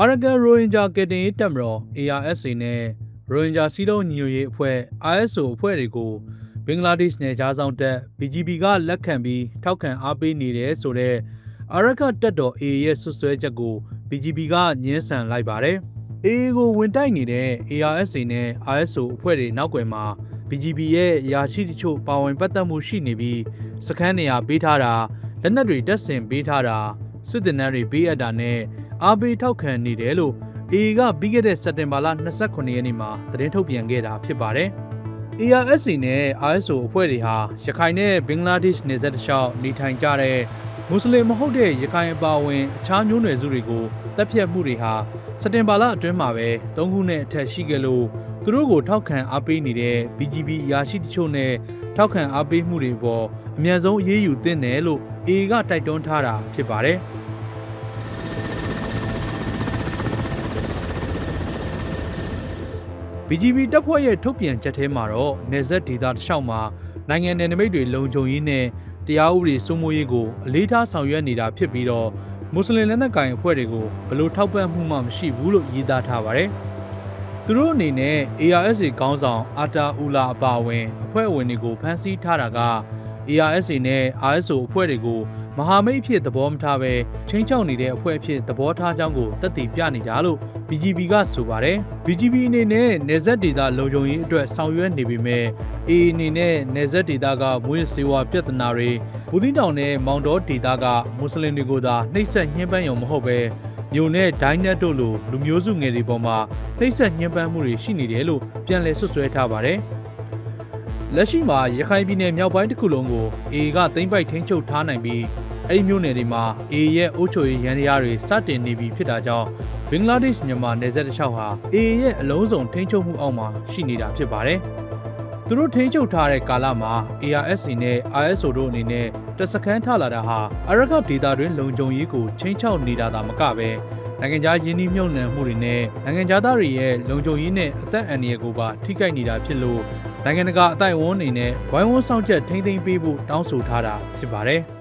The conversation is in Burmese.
အာရကန်ရိုဟင်ဂျာကယ်တင်ရေးတပ်မတော် ARSA နဲ့ရိုဟင်ဂျာစီးလုံးညီညွတ်ရေးအဖွဲ့ ISO အဖွဲ့တွေကိုဘင်္ဂလားဒေ့ရှ်နယ်ခြားဆောင်တပ် BGB ကလက်ခံပြီးထောက်ခံအားပေးနေတယ်ဆိုတော့အာရကတပ်တော် AA ရဲ့ဆွဆွဲချက်ကို BGB ကညှင်းဆန်လိုက်ပါတယ်။ AA ကိုဝင်တိုက်နေတဲ့ ARSA နဲ့ ISO အဖွဲ့တွေနောက်ွယ်မှာ BGB ရဲ့ယာရှိတချို့ပါဝင်ပတ်သက်မှုရှိနေပြီးစခန်းနေရာပေးထားတာလက်နက်တွေတပ်ဆင်ပေးထားတာစစ်တပ်တွေပေးအပ်တာနဲ့ အားပေးထောက်ခံနေတယ်လို့ AA ကပြီးခဲ့တဲ့စက်တင်ဘာလ29ရက်နေ့မှာသတင်းထုတ်ပြန်ခဲ့တာဖြစ်ပါတယ်။ ARSA နဲ့ ISO အဖွဲ့တွေဟာရခိုင်နဲ့ဘင်္ဂလားဒေ့ရှ်နယ်စပ်တစ်လျှောက်နေထိုင်ကြတဲ့မွတ်စလင်မဟုတ်တဲ့ရခိုင်အပါအဝင်အခြားမျိုးနွယ်စုတွေကိုတပ်ဖြတ်မှုတွေဟာစက်တင်ဘာလအတွင်းမှာပဲ၃ခုနဲ့အထက်ရှိခဲ့လို့သူတို့ကိုထောက်ခံအားပေးနေတဲ့ BGB ရာရှိတချို့နဲ့ထောက်ခံအားပေးမှုတွေပေါ်အမြန်ဆုံးအရေးယူသင့်တယ်လို့ AA ကတိုက်တွန်းထားတာဖြစ်ပါတယ်။ BGB တပ်ဖွဲ့ရဲ့ထုတ်ပြန်ချက်ထဲမှာတော့နေဆက်ဒေသတလျှောက်မှာနိုင်ငံနယ်နိမိတ်တွေလုံခြုံရေးနဲ့တရားဥပဒေစိုးမိုးရေးကိုအလေးထားဆောင်ရွက်နေတာဖြစ်ပြီးတော့မွတ်စလင်လက်နက်ကိုင်အဖွဲ့တွေကိုဘယ်လို့ထောက်ပံ့မှုမှမရှိဘူးလို့យေသားထားပါတယ်။သူတို့အနေနဲ့ ARSA ခေါင်းဆောင်အာတာအူလာအပါအဝင်အဖွဲ့ဝင်တွေကိုဖမ်းဆီးထားတာက ARSA နဲ့ RSO အဖွဲ့တွေကို မဟာမိတ်အဖြစ်သဘောမထားပဲချင်းချောက်နေတဲ့အဖွဲ့အဖြစ်သဘောထားကြောင်းကိုတက်တည်ပြနေတာလို့ BGB ကဆိုပါတယ်။ BGB အနေနဲ့နေဆက်ဒေတာလုံခြုံရေးအတွက်ဆောင်ရွက်နေပေမဲ့ AA အနေနဲ့နေဆက်ဒေတာကမွေးစေဝါပြဿနာတွေဘူးသီးတောင်နဲ့မောင်တော်ဒေတာကမွတ်စလင်တွေကိုသာနှိပ်စက်ညှဉ်းပန်းရုံမဟုတ်ပဲမြို့နဲ့ဒိုင်းနက်တို့လိုလူမျိုးစုငယ်တွေပေါ်မှာနှိပ်စက်ညှဉ်းပန်းမှုတွေရှိနေတယ်လို့ပြန်လည်ဆွဆွဲထားပါတယ်။လက်ရှိမှာရခိုင်ပြည်နယ်မြောက်ပိုင်းတစ်ခုလုံးကို AA ကသိမ်းပိုက်ထိန်းချုပ်ထားနိုင်ပြီး အဲ့ဒီမြို့နယ်တွေမှာ AA ရဲ့အုပ်ချုပ်ရေးရန်တရားတွေစတင်နေပြီဖြစ်တာကြောင့်ဘင်္ဂလားဒေ့ရှ်မြန်မာနယ်စပ်တစ်လျှောက်ဟာ AA ရဲ့အလုံးစုံထိန်းချုပ်မှုအောက်မှာရှိနေတာဖြစ်ပါတယ်။သူတို့ထိန်းချုပ်ထားတဲ့ကာလမှာ ARSA နဲ့ ISO တို့အနေနဲ့တပ်စခန်းထလာတာဟာအရကဒေတာတွင်လုံခြုံရေးကိုချင်းချောက်နေတာသာမကပဲနိုင်ငံခြားယင်းနှိမ့်မြုပ်နှံမှုတွေနဲ့နိုင်ငံခြားသားတွေရဲ့လုံခြုံရေးနဲ့အသက်အန္တရာယ်ကိုပါထိခိုက်နေတာဖြစ်လို့နိုင်ငံတကာအတိုင်းအဝန်းအနေနဲ့ဝိုင်းဝန်းဆောင်ချက်ထိမ့်သိမ်းပေးဖို့တောင်းဆိုထားတာဖြစ်ပါတယ်။